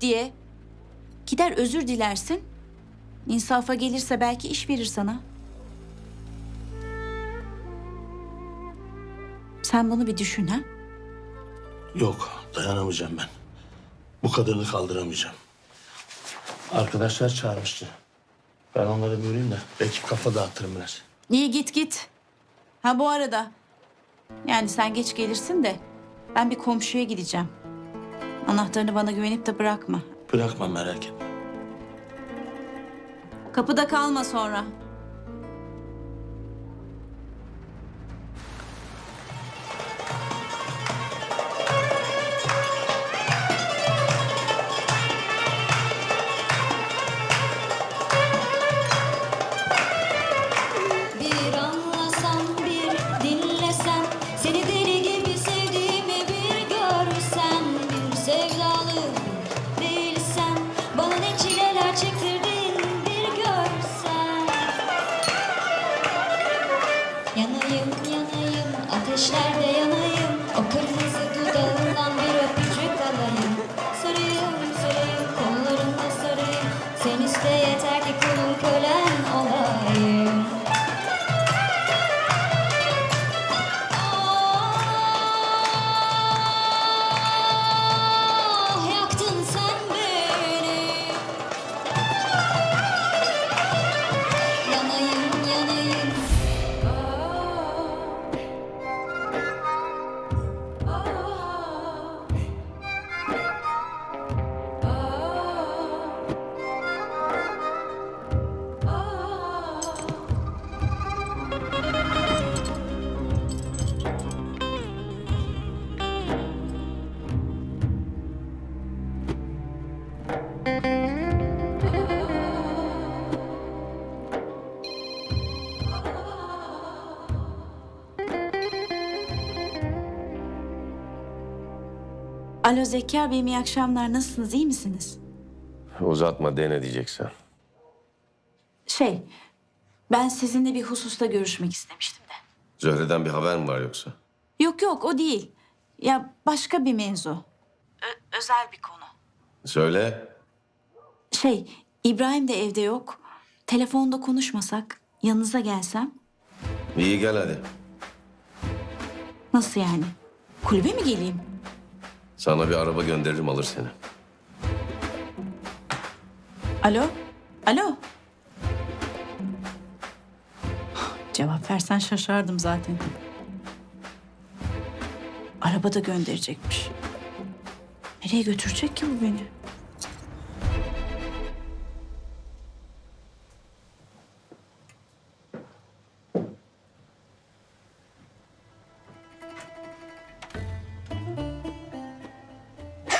diye gider özür dilersin. İnsafa gelirse belki iş verir sana. Sen bunu bir düşün ha. Yok, dayanamayacağım ben. Bu kadarını kaldıramayacağım. Arkadaşlar çağırmıştı. Ben onları bir uğrayayım da belki kafa dağıtırım biraz. İyi git git. Ha bu arada yani sen geç gelirsin de ben bir komşuya gideceğim. Anahtarını bana güvenip de bırakma. Bırakma merak etme. Kapıda kalma sonra. Alo Zekkar Bey'im iyi akşamlar. Nasılsınız? iyi misiniz? Uzatma dene diyeceksen. Şey, ben sizinle bir hususta görüşmek istemiştim de. Zöhre'den bir haber mi var yoksa? Yok yok o değil. Ya başka bir mevzu. özel bir konu. Söyle. Şey, İbrahim de evde yok. Telefonda konuşmasak, yanınıza gelsem. İyi gel hadi. Nasıl yani? Kulübe mi geleyim? Sana bir araba gönderirim alır seni. Alo? Alo? Cevap versen şaşardım zaten. Arabada gönderecekmiş. Nereye götürecek ki bu beni?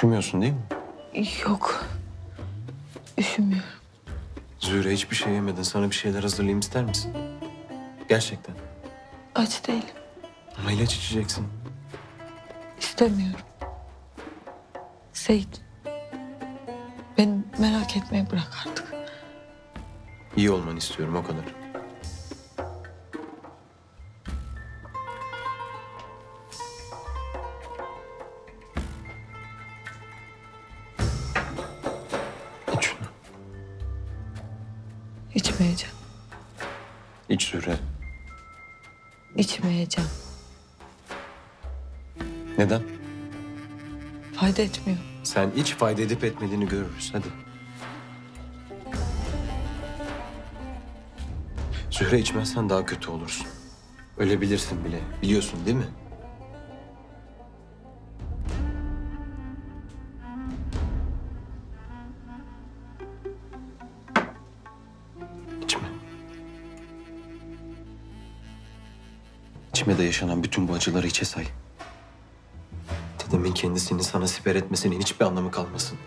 Üşümüyorsun değil mi? Yok. Üşümüyorum. Zühre hiçbir şey yemedin. Sana bir şeyler hazırlayayım ister misin? Gerçekten. Aç değilim. Ama ilaç içeceksin. İstemiyorum. Seyit. Beni merak etmeye bırak artık. İyi olmanı istiyorum o kadar. İçmeyeceğim. İç Zühre. İçmeyeceğim. Neden? Fayda etmiyor. Sen iç fayda edip etmediğini görürüz. Hadi. Zühre içmezsen daha kötü olursun. Ölebilirsin bile. Biliyorsun değil mi? İçime de yaşanan bütün bu acıları içe say. Dedemin kendisini sana siper etmesinin hiçbir anlamı kalmasın.